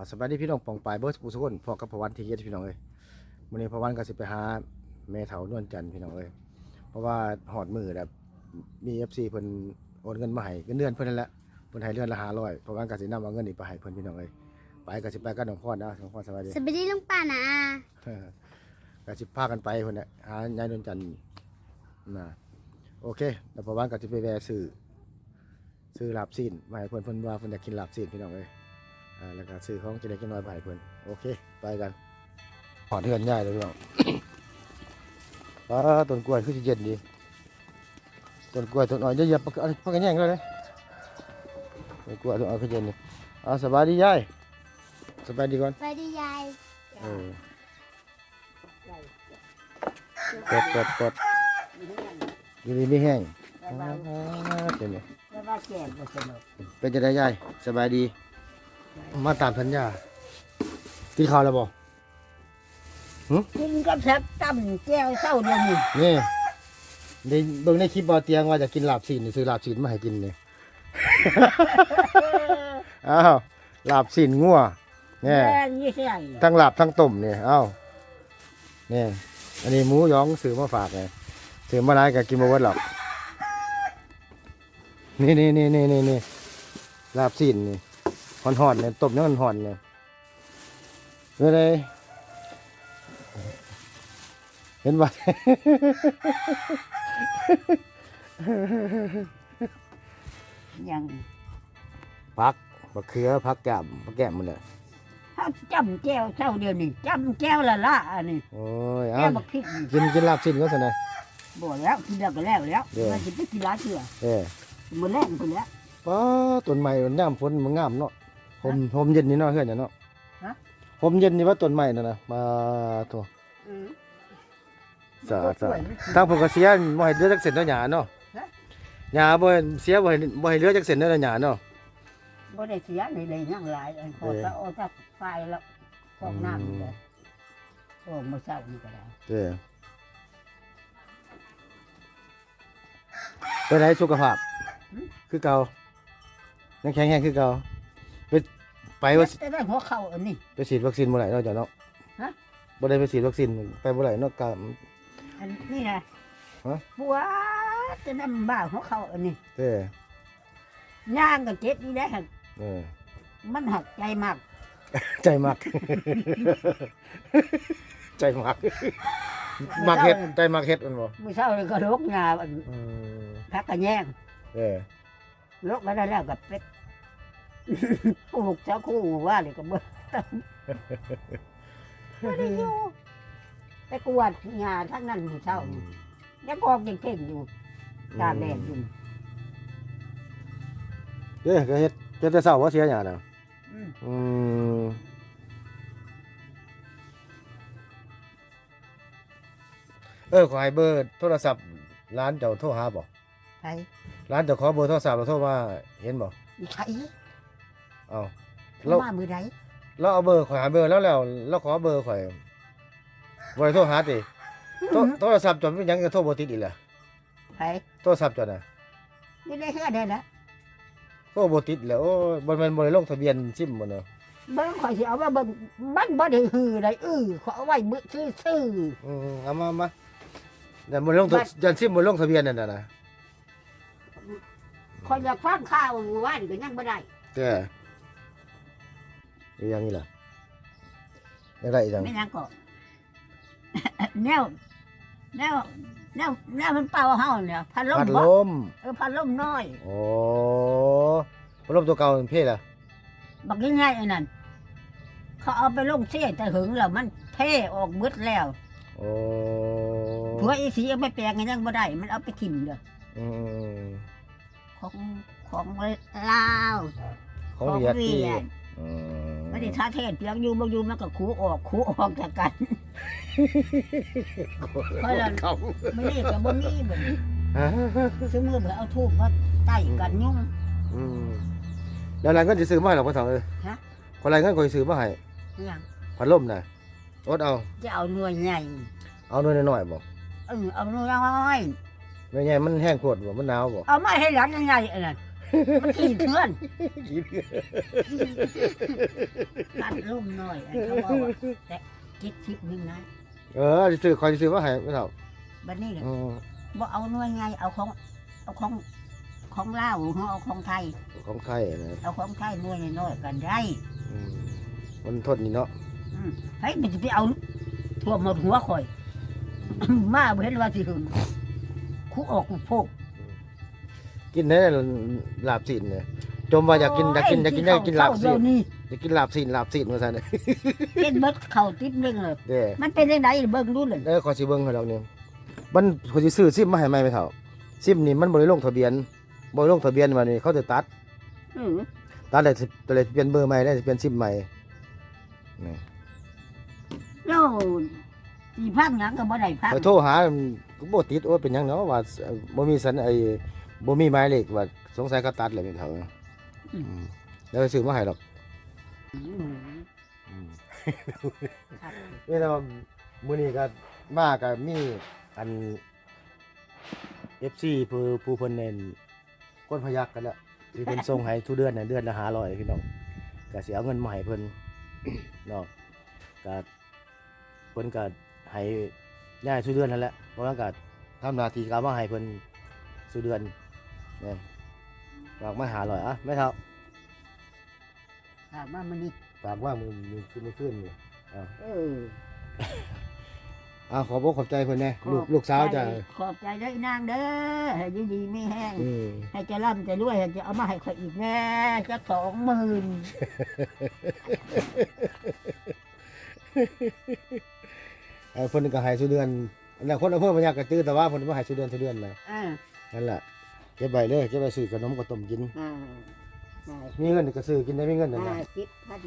อ่าสบายดีพี่น้องปองปลายเบิร์สปูสุกคนพอกับพวันทีเกตพี่น้องเอ้ยมื้อนี้พวันก็สิไปหาแม่เฒ่านวลจันทร์พี่น้องเอ้ยเพราะว่าหอดมือแบบมี FC เพิ่นโอนเงินมาให้เงินเดือนเพิ่นนั่นแหละเพิ่นให้เดือนละ500เพราะว่าก็สินำเอาเงินนี้ไปให้เพิ่นพี่น้องเอ้ยไปก็สิไปกับน้องพรนะน้องพรสบายดีสวัสดีลุงป้านะเออก็สิพากันไปเพิ่นน่ะหายายนวลจันทร์นะโอเคแล้วพอวันก็สิไปแวะซื้อซื้อลาบซีนมาให้เพิ่นเพิ่นว่าเพิ่นอยากกินลาบซีนพี่น้องเอ้ย อ่าแล้วก็ซื้อของจะได้จังน้อยไปให้เพิ่นโอเค ไปกันหอดเทือนใหญ่เลยพี่น้อง ป้าต้นกล้วยคือสิเย็นดีต้นกล้วยต้นอ่อนจะเหยียบปักอันปักกันแย่งเลยเลยต้นกล้วยต้นอ่อนคือเย็นดีอ่าสบายดียายสบายดีก่อนสวัสดียายเออปดปดปดอยู่ดีไม่แห้งอ่าเป็นไงแล้วว่าแก่บ่สนุกเป็นจะได้ยายสบายดี มาตามสัญญากินข้าวแล้วบ่กินกับแซ่บตำแก้วเศร้าเดียวนี้นี่ในเบิ่งในคลิปบอเตียงว่าจะกินลาบซีนนี่ซื้อลาบซีนมาให้กินนี่อ้าวลาบซีนงัวเนี่ยแม่นี่ใช่ทั้งลาบทั้งต้มนี่อ้าวนี่อันนี้หมูหยองซื้อมาฝากไงซื้อมาได้ก็กินบ่เบิดหรอกนี่นี่นี่นี่นี่นี่ลาบซีนนี่ หอนหอนๆเนี่ยต้มเนี่ยหอนๆเนี่ยเมื่อไรเห็นบ่ยังพักบักเขือพักแก้มพักแก้มมันเลยเขาจำแก้วเศร้าเดียวนี้จำแก้วละละอันนี้โอ้ยแก้อ้าววบักพริกนี่กินกินลาบสิ้นก็สนะบ่แล้วกินแล้วก็แล้วแล้วเด้อมันจะไปกินร้านเชื่อเอ้ยมันแรงไปแล้วป้าต้นใหม่มันย่ามฝนมันงามเนาะ ผมผมเย็นนี่เนาะเฮือนอย่าเนาะฮะ ผมเย็นนี่ว่าต้นใหม่นั่นนะมาโถสะอาดสะอาดทางผมก็เสียบ่ให้เหลือจักเส้นเนาะหญ้าเนาะหญ้าบ่ให้เสียบ่ให้บ่ให้เหลือจักเส้นเนาะหญ้าเนาะ บ่ได้เสียในเลยยังหลายอันขอเด้อตะโอตะไฟแล้วฟองน้ำนี่เลยโอ้มื้อเช้านี่ก็ได้เด้อไปไหนสุขภาพ คือเก่ายังแข็งแรงคือเก่าไป ไปว่าแต่ได้หัวเข่าอันนี้ ไปฉีดวัคซีนเมื่อไหร่เนาะจ้ะเนาะฮะ บ่ได้ไปฉีดวัคซีนไปเมื่อไหร่เนาะกะ อันนี้นะฮะ ปวดจะนำบ้าหัวเข่าอันนี้เด้ย่างก็เจ็บนี่แหละหั่นเออมันหักใจมากใจมัก ใจมัก มักเฮ็ดใจมักเฮ็ดมันบ่เมื่อเช้านี่ก็ลกยาอันอืมพักกันแยงเออ ลกมาได้แล้วกับเป็ด ปลูกเจ้าคู่ว่าเลยก็เบื่อไม่ได้อยู่ไปกวาดยาทั้งนั้นเมื่อเช้านี่ยังกองยังเพ่งอยู่ตากแดดอยู่เด้อก็เฮ็ดเฮ็ดแต่เช้าบ่เสียหยังน่ะอืมอืมเออขอให้เบอร์โทรศัพท์ร้านเจ้าโทรหาบ่ใช่ร้านเจ้าขอเบอร์โทรศัพท์เราโทรมาเห็นบ่ใช่ เอ้าเรามามือใดเราเอาเบอร์ข่อยหาเบอร์แล้วแล้วเราขอเบอร์ข่อยบ่ได้โทรหาติโทรโทรศัพท์จนเป็นหยังจะโทรบ่ติดอีกล่ะใช่โทรศัพท์จนน่ะไม่ได้เฮือได้แล้วโทรบ่ติดแล้วโอ้ยบ่แม่นบ่ได้ลงทะเบียนซิมบ่เนาะเบิ่งข่อยสิเอาว่าเบิ่งมันบ่ได้ฮือได้อื้อขอเอาไว้มื้อซื่ออืมเอามามาแต่บ่ได้ลงทะยันซิมบ่ลงทะเบียนนั่นน่ะนะๆข่อยอยากฟังข่าวว่านี่ก็ยังบ่ได้แต่ อีหยังนี่ล่ะยังได้อีหยังไม่ยังก็แนวแนวแนวแนวมันเป่าเฮาเนี่ยพัดลมพัดบ่ลมเออพัดลมน้อยโอ้พัดลมตัวเก่ามันเพ่ล่ะบักง่ายๆไอ้นั่นเขาเอาไปลงเสียแต่หึงแล้วมันเทออกเบิดแล้วโอ้ผัวอีสีเอาไปแปลงกันยังบ่ได้ มันเอาไปทิ่มเด้ออืมของของลาวของเวียดที่ดอืม ไม่ได้ท่าเทศเพียงอยู่บ่อยู่มันก็คูออกคูออกจากกัน เพราะเรา เขาไม่นี่ก็บ่มีบ่ซื้อมือเพื่อเอาทูบมาใต้กันยุ่ง อืมแล้วอะไรก็จะซื้อมาให้หรอกพ่อสาวเอ้ยฮะ คนอะไรก็คอยซื้อมาให้เนี่ยพัดลมน่ะอดเอา จะเอาหน่วยใหญ่เอาหน่อยน้อยๆบ่เออเอาหน่วยน้อยหน่วยใหญ่มันแห้งโคตรบ่มันหนาวบ่เอามาให้หลังใหญ่ๆอันนั้น มันขี่เทือนขี้เดือนตัดลุ่มหน่อยอันเขาบอกว่าแต่คิดชิปนึงนะเออสิซื้อคอยสิซื้อมาให้ไม่เท่าบัดนี้เนี่ยอืมบ่เอาหน่วยไงเอาของเอาของของลาวเฮาเอาของไทย ของไทยนะเอาของไทยหน่วยน้อยๆกันได้อืมมันทนนี่เนาะอืมเฮ้ยมันจะไปเอาทั่วหมดหัวข่อย มาบ่เห็นว่าสิหึงคุออกกูโพก กินได้ลาบสินเนี่ยจมว่าอยากกินอยากกินอยากกินอยากกินลาบสิเดี๋ยนวนี้อยากกินลาบสินลาบสินว่าซั่นเห็นเบิดเข้าติดเรื่องเลยเด้มันเป็นจังไดเบิ่งดูเลยเออขอสิเบิ่งให้ดอกนี่มันขอยสิซื้อซิมมาให้ใหม่ไหมเท่าซิมนี่มันบ่ได้ลงทะเบียนบ่ได้ลงทะเบียนมานี่เขาจะตัดอือตัดได้สิตัวเลยเปลี่ยนเบอร์ใหม่ได้สิเปลี่ยนซิมใหม่นี่แล้วสิพักหยังก็บ่ได้พักไปโทรหาก็บ่ติดโอ้ยเป็นหยังเนาะว่าบ่มีสัญไอ้ บ่มีหมายเลขว่าสงสัยเขาตัดแล้วแม่นเท่าอืมแล้วซื้อมาให้ดอกอืมอืมครับนี่แต่ว่ามื้อนี้ก็มาก็มีอัน FC ผู้ผู้เพิ่นเน้นคนพยักกันแล้วที่เพิ่นส่งให้ทุกเดือนน่ะเดือนละ500พี่น้องก็สิเอาเงินมาให้เพิ่น เนาะก็เพิ่นก็ให้ย้ายทุกเดือนนั่นแหละเพราะว่าก็ทำหน้าที่ก็เอามาให้เพิ่นทุกเดือนเนี่ยฝากมา500อะแม่เฒ่าถามว่ามันนี่ฝากว่ามือมือขึ้นมือขึ้นนี่เอออ่าขอบอกขอบใจเพิ่นแน่ลูกลูกสาวจะขอบใจเด้อนางเด้อให้อยู่ดีไม่แห้ง อืมให้จะร่ำจะรวยให้จะเอามาให้ข่อยอีกแน่จะสองหมื่นเออเพิ่นก็ให้สุเดือนอันนั้นคนอำเภอพญากระตื้อแต่ว่าเพิ่นบ่ให้สุเดือนสุเดือนนะอ่านั่นแหละ เก็บไว้เลยเก็บไว้ซื้อขนมกับต้มกิน อ่าอ่ามีเงินก็ซื้อกินได้มีเงินนั่นห้าน่ะสิบพัน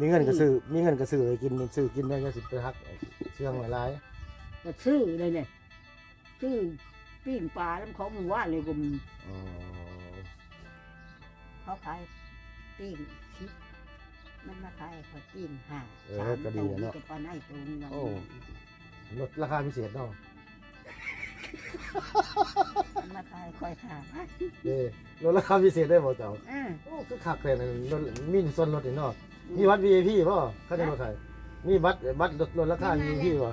มีเงินก็ซื้อมีเงินก็ซื้อให้กินซื้อกินได้ก็สิไปฮักเชื่องหลายก็ซื้อเลยเนี่ยซื้อปิ้งปลาแล้วของหมู่ว่านเลยกุมๆอ๋อเขาขายปิ้งชิปมันมาขายเขาปิ้งห้าเออก็ดีอะเนาะกับปลาไหนตัวนึงโอ้ลดราคาพิเศษเนาะ มันมาขายคอยถามเด้ลดราคาพิเศษได้บ่เจ้าอ่าโอ้คือคักเลยนะลดมีส่วนลดนี่เนาะมีวัด VIP บ่เขาจะลดให้มีบัตรบัตรลดลดราคา VIP บ่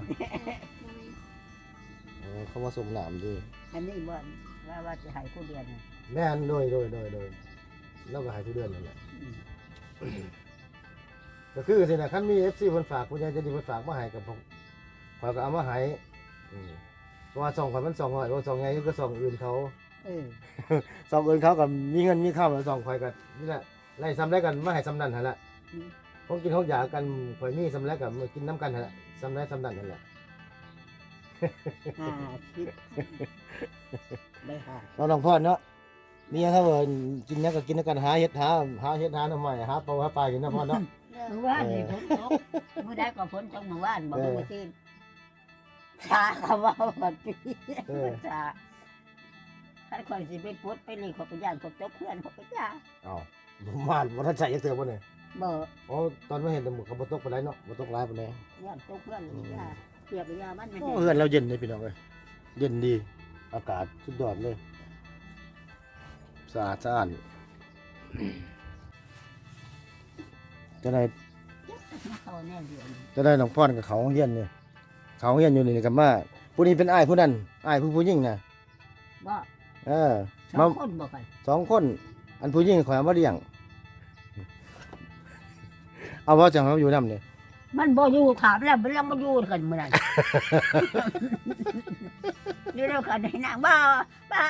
อ๋อเขามาส่งน้ำดิอันนี้บ่นว่าว่าจะให้ผู้เดียนน่ะแม่นโดยโดยโดยโดยเราก็ให้ทุกเดือนนั่นแหละ อืมก็คือสินะคันมี FC เพิ่นฝากผู้ใหญ่ใจะดีเพิ่นฝากมาให้กับผมข่อยก็เอามาให้อืมเพ ราะว่าซองข่อยมัน200ว่าซองไงก็ซองอื่นเขา เออซองอื่นเขาก็มีเงินมีค่าแล้วซองข่อยก็นี่แหละไล่ซ้ำได้กันมาให้ซ้ำนั่นหั่นแหละอืมของกินของอยากกันข่อยมีซ้ำแล้วก็มากินน้ำกันหั่นแหละซ้ำได้ซ้ำนั่นนั่นแหละห้าสิบได้ห้าเราน้องพ่อเนาะมีหยังถ้าว่ากินหยังก็กินด้วยกันหาเฮ็ดหาหาเฮ็ดหาหน่อไม้หาเปลาหาปลากินเนาะพ่อเนาะ เมื่อวานนี่ฝนตกเมื่อได้ก็ฝนตกเมื่อวานบอกเออ เมื่อคืน ชาคำว่าวันปีเออ ชาถ้าคอยสิไปปลดไปนี่เขาไปย่างเขาตกเพื่อนเขาไปย่างอ้าวบ่มาบ่ทันใส่จักเทื่อบ่เนี่ยบ่อ๋อตอนมาเห็นแต่หมู่เขาบ่ตกปานใดเนาะบ่ตกหลายปานใดย่างตกเพื่อนเลยย่างเปียกไปย่างมันมันโอ้เฮือนเราเย็นเลยพี่น้องเอ้ยเย็นดี อากาศสุดยอดเลยสะอาดสะอ้านจะได้มาเข้าแน่เดือนจะได้น้องพรกับเขาโรงเรียนนี่ เขาโรงเรียนอยู่นี่กับมาผู้นี้เป็นอ้ายผู้นั้นอ้ายผู้ผู้หญิงน่ะบ่เออสอมางคนบ่กันสองคน อันผู้หญิงขอยเอามาเลี้ยง เอาว่าจังเขาอยู่นำนี่มันบ่อยู่ถามแล้วมันแล้วบ่อยู่กันมื้อนั้น นี่เรากันให้นางบ้าบ้า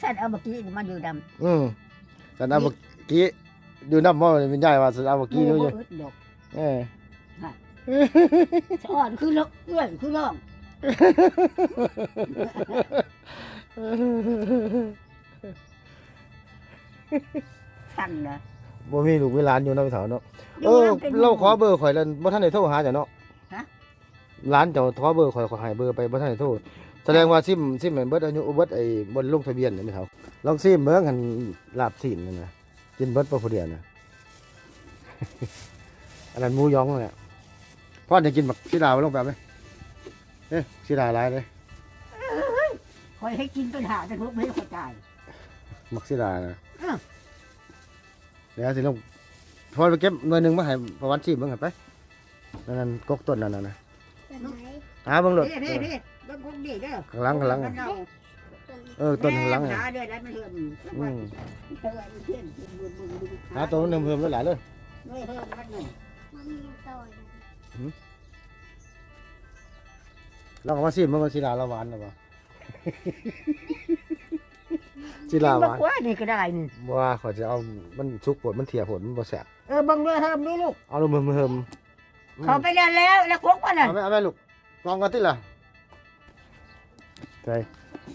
ฉันเอาเมื่อกี้มันอยู่ดำอืมสันเอาเมื่อกี้ ดูน้ำมันเป็นใหญ่ว่าสันเอาเมื่อกี้หนู้มู่อยู่บ่อึดดอกเออสอนคือลูกเอื้อยคือน้องสั่นนะบ่มีลูกมีหลานอยู่เนาะพี่เฒ่าเนาะยู่เออน้ำป็นเราขอเบอร์ข่อยแล้วบ่ทันได้โทรหาจ้ะเนาะฮะร้านเจ้าขอเบอร์ข่อยขอให้เบอร์ไปบ่ทันได้โทรแสดงว่าซิมซิมเบิดอายุเบิดไอ้บ่ลงทะเบียนนี่พี่เฒ่าลองซิมเบิ่งหันลาบซีนนั่นน่ะ กินเบิดบ่ผู้เดียวน่ะอันนั้นหมูยองนั่นแหละพ่อจะกินบักสีดาบ่ลงไปเอาไหมเอ้ยสีดาหลายเลยคอยให้กินเป็นหาแต่ทุกไม่เข้าใจมักซิลานะอ้าวเดี๋ยวสิลงพอไปเก็บหน่วยหนึงมาให้ประวันชีพเบิ่งให้ไปนั่นนั่นกกต้นนั่นน่ะนะเป็นไหนหาเบิ่งโลดพี่พี่พี่ต้องคงดีเด้อข้างหลังข้างหลังมันเอาเออต้นข้างหลังหาอะเด้อแล้วมันเหือนอืมเหือนเหือนบุญบุญบุญหาตัวนึงเพิ่มหลายๆเลยไม่เหือนมันหนึ่งมันมีต่อยลองเอามาซิมันก็ซิลาละหวานนะบ่ซิลาหวานกว่านี่ก็ได้นี่บ่ว่าเขาจะเอามันสุกผลมันเถี่ยผลมันบ่แซ่บเออบังเรือเฮิมดูลูกเอาลงเพิ่มเพิ่มอืมเขาไปเรียนแล้วแล้วคกมันน่ะเอาไหมเอาไหมลูกลองกันติล่ะใช่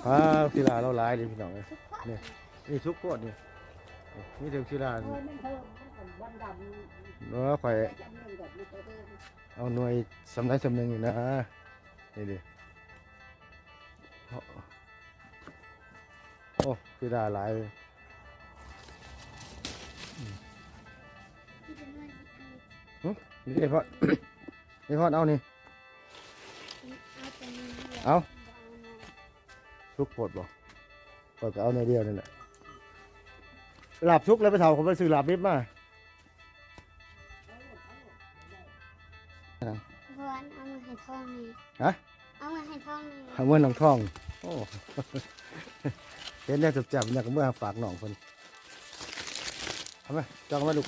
อาวซิลาเราหลายเลยพี่น้องเอ้ยนี่ยนี่สุกโคตรนี่นี่ถึงซิลาเออมันเฮิมมันวันดำเนาะข่อยจำหนึ่งแบบนี้ก็เฮิมเอาหน่วยสำนักสำนึงอยู่นะนี่ดิโอ้ซิลาหลายเลยที่เป็นวันไนี่เฉพาะนี่อดเอานี่เอา แต่นี้เอาทุกโพดบ่ก็ก็เอาในเดียวนี่แหละหลับทุกแล้วไปเถาผมไปซื้อหลับนิดมาเพราะว่าเอามาให้ท่องนี่ฮะเอามาให้ท่องนี่หาเมื่อน้องทองโอ้เห็นได้จับจับอยากเมื่อฝากน้องคนทำไหมจองมาลูก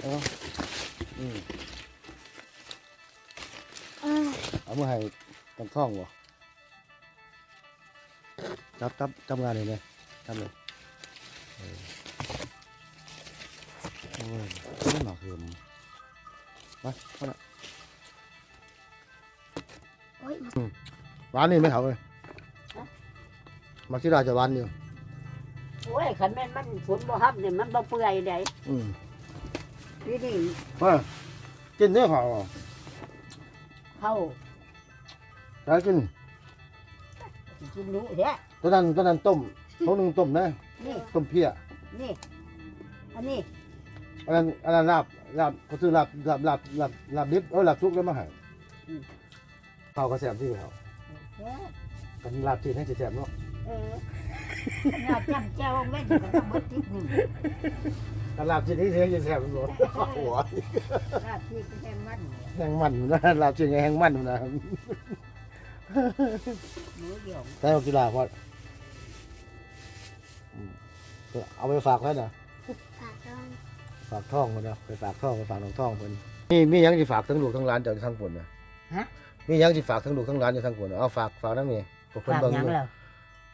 เอาอืมเออเอามื่อให้น้องทองบ่ จับจับจับงานเลยไหมทำเลยเออโอ้ยหนักเหิมมาเอาละโอ้ยหวานนี่ไหม่เขาเลยมักซิดาจะหวานอยู่โอ้ยขันแม่นมันฝนบ่ฮับเนี่ยมันบ่เปื่อยได้อืมนี่นี่ว่ากินเนื้อเขาเข้าแล้วกินกินรู้แท้ ตอนนั้นตอนนั้นต้มเขาหนึ่งต้มนะนี่ ต้มเพี้ยนี่ อันนี้ อันนั้นอันนั้นลาบลาบเขาซื้อลาบลาบลาบลาบลาบดิบเออลาบซุกแล้วมาให้เขาก็แสบที่เขาแท้กันลาบจีนให้แสบเนาะเออน่าจำแจ้วแม่นก็ต้องเบิดทิศหนึ่งกันลาบจีนให้เสียงแสบมันหมดหัวราบที่แค่มันเนี่ยแห้งมันนะลาบจีนแห้งมันนะหมูเดียวแต่เอากีฬาพออืม เอาไปฝากไว้นะฝากท่องฝากท่องมันนะไปฝากท่องไปฝากน้องท่องเพิ่นมีมีหยังสิฝากทั้งลูกทั้งหลานจากทั้งคนนะฮะ มีหยังสิฝากทั้งลูกทั้งหลานจากทั้งคนน่ะเอาฝากฝากนั่นนี่พวกเพิ่นฝากเบิ่งหยังอยู่แล้ว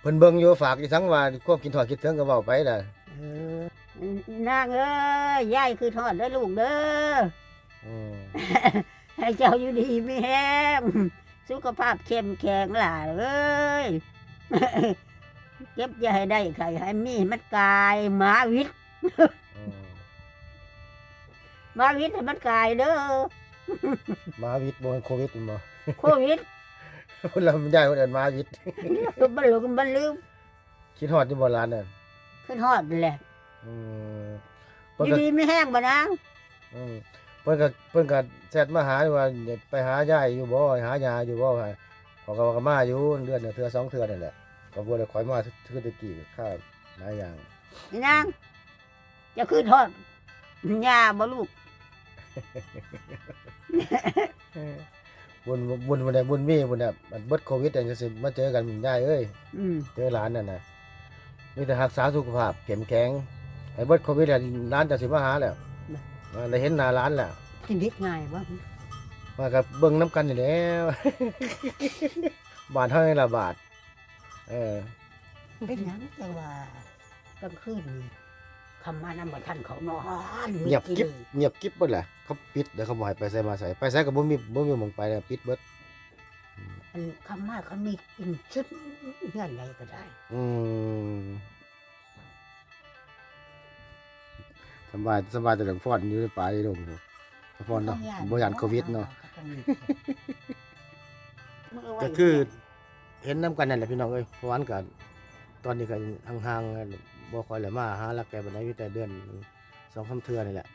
เพิ่นเบิ่งอยู่ฝากอีทั้งว่าความกินทอดคิดถึงก็เว้าไปล่ะเออนางเอ้ยยายคือทอดได้อลูกเด้อ อืมให้เจ้าอยู่ดีไม่แห้งสุขภาพเข้มแข็งหล่ะเอ้ย เก็บอย่าให้ได้ใครให้มีมันกายหมาวิทย์อืมหมาวิทย์ให้มันกายเด้อมาวิทย์บ่แม่นโควิดบ่โควิดพุ่นเราไม่ได้คนอื่นมาวิทย์มันลืมมันลืมคิดฮอดอยู่บ่ร้านนั่นขึ้นฮอดแหละอืมอเพิ่นยู่ก็ดีไม่แห้งบ่นางอืมเพิ่นก็เพิ่นก็แชทมาหาว่าอยากไปหายายอยู่บ่หายาอยู่บ่ว่าเขาก็ว่าก็มาอยู่เดือนละเทื่อสองเทื่อนั่นแหละ ก็บ่ได้ค่อยมาคือแตะกี้ค่าหลายอย่างนี่นางจะขึ้นฮอดยาบ่ลูกบุญบุญบุญใดบุญมีบุญแบบมันเบิดโควิดแต่จะสิมาเจอกันยายเอ้ยอืมเจอหลานนั่นน่ะมีแต่รักษาสุขภาพเข้มแข็งให้เบิดโควิดแล้วร้านจะสิมาหาแล้วมาได้เห็นหน้าร้านแล้วชีวิตง่ายบ่มากับเบิ่งน้ำกันนี่แหล้วบาทเท่าไหร่ละบาท เออ เป็นหยังแต่ว่ากลางคืนนี่คำมานำบ่ทันเขานอนเงียบมิดกิ๊บเลยเงียบกิ๊บเบิดแหละเขาปิดเดี๋ยวเขาบ่ให้ไปใส่มาใส่ไปใส่ก็บ่มีบ่มีหมองไปแล้วปิดเบิดอันคำมาเขามีกินชุดเงื่อนใดก็ได้ อืมสบายสบายแต่หลวงพ่ออยู่ในป่าในดงอยู่หลวงพ่อเนาะบ่ยานโควิดเนาะก็คือ เห็นน้ำกันนั่นแหละพี่น้องเอ้ยเพราะวันกันตอนนี้ก็ห่างๆบ่ค่อยเลยมาหาลักแกบันไดมีแต่เดือนสองสามเทื่อนี่แหละ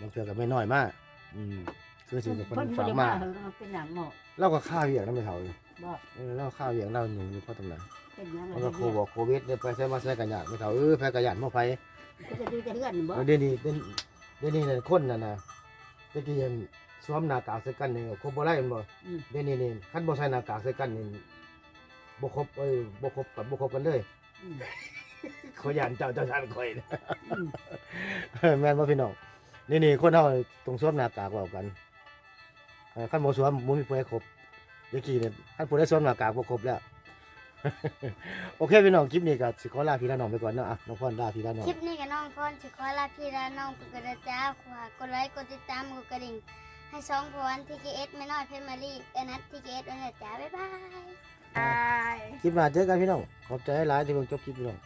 บางเทื่อก็ไม่น้อยมากอืมคือสิเป็นคนเพิ่นบ่ฝากได้มามาเฮาเป็นหยังหมอกเราก็ข้าวเวียงนำไปเฒ่าอยู่บ่เออเราข้าวเวียงเราหนึ่งอยู่พอตำนานเป็นหยังมันก็โคบอกโควิดเนี่ยไปใช้มาใช้กันยากไม่เฒ่าเออแพ้กันยากมาไผก็จะดูแต่เฮือนบ่เดี๋ยวนี้เดี๋ยวเดี๋ยวนี้เนี่ยคนน่ะนะตะกี้ยังส วมหน้ากากใส่กันนี่ครบบ่ได้แม่นบ่อืม เดี๋ยวนี้นี่คันบ่ใส่หน้ากากใส่กันนี่บ่ครบเอ้ยบ่ครบกันบ่ครบกันเลยอืมขอยานเจ้าเจ้าชานข่อยนะ อืมแม่นบ่พี่น้องนี่นี่คนเฮาต้องสวมหน้ากากเว้ากันเออคันบ่สวมบ่มีผู้ใดครบเมื่อกี้เนี่ยคันผู้ใดสวมหน้ากากบ่ครบแล้ว โอเคพี่น้องคลิปนี้ก็สิขอลาพี่ลาน้องไปก่อนเนาะอะน้องพรลาพี่ลาน้อง คลิปนี้กับน้องพรสิขอลาพี่ลาน้องไปกระจ้าขวากดไลค์กดติดตามกดกระดิ่ง ให้สองพรทีเอสไม่น้อยเพชรมารีเอนัททีเอสด้วยนะจ้าบ๊ายบาย บาย คลิปหน้าเจอกันพี่น้อง ขอบใจหลายที่เพิ่งจบคลิปพี่น้อง